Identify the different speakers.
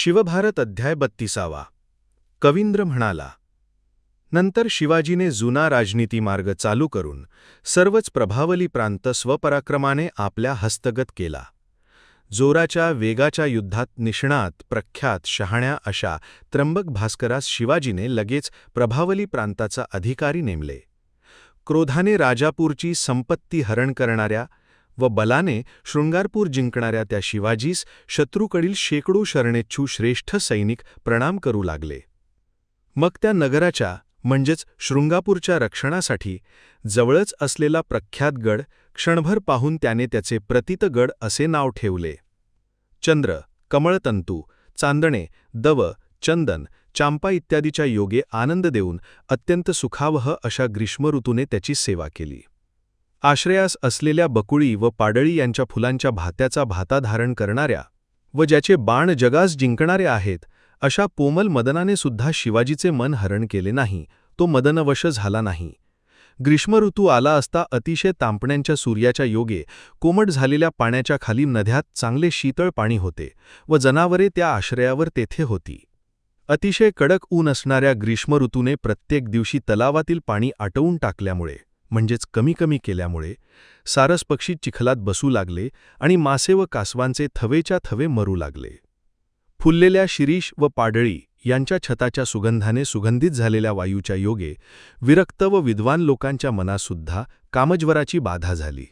Speaker 1: शिवभारत अध्याय बत्तीसावा. कवींद्र म्हणाला नंतर शिवाजीने जुना राजनीती मार्ग चालू करून सर्वच प्रभावली प्रांत स्वपराक्रमाने आपल्या हस्तगत केला. जोराच्या वेगाच्या युद्धात निष्णात प्रख्यात शहाण्या अशा त्र्यंबक भास्करास शिवाजीने लगेच प्रभावली प्रांताचा अधिकारी नेमले. क्रोधाने राजापूरची संपत्ती हरण करणाऱ्या व बलाने शृंगारपूर जिंकणाऱ्या त्या शिवाजीस शत्रूकडील शेकडो शरणेच्छू श्रेष्ठ सैनिक प्रणाम करू लागले. मग त्या नगराच्या म्हणजेच शृंगापूरच्या रक्षणासाठी जवळच असलेला प्रख्यात गड क्षणभर पाहून त्याने त्याचे प्रतितगड असे नाव ठेवले. चंद्र कमळतंतू चांदणे दव चंदन चांपा इत्यादीच्या योगे आनंद देऊन अत्यंत सुखावह अशा ग्रीष्मऋतूने त्याची सेवा केली. आश्रयास असलेल्या बकुळी व पाडळी यांच्या फुलांच्या भात्याचा भाता धारण करणाऱ्या व ज्याचे बाण जगास जिंकणारे आहेत अशा पोमल मदनाने सुद्धा शिवाजीचे मन हरण केले नाही तो मदनवश झाला नाही. ग्रीष्मऋतू आला असता अतिशय तांपण्यांच्या सूर्याच्या योगे कोमट झालेल्या पाण्याच्या खाली नद्यात चांगले शीतळ पाणी होते व जनावरे त्या आश्रयावर तेथे होती. अतिशय कडक ऊन असणाऱ्या ग्रीष्मऋतूने प्रत्येक दिवशी तलावातील पाणी आटवून टाकल्यामुळे म्हणजेच कमी कमी केल्यामुळे सारस पक्षी चिखलात बसू लागले आणि मासे व कासवांचे थवेच्या थवे मरू लागले. फुललेल्या शिरीष व पाडळी यांच्या छताच्या सुगंधाने सुगंधित झालेल्या वायूच्या योगे विरक्त व विद्वान लोकांच्या मनासुद्धा कामज्वराची बाधा झाली.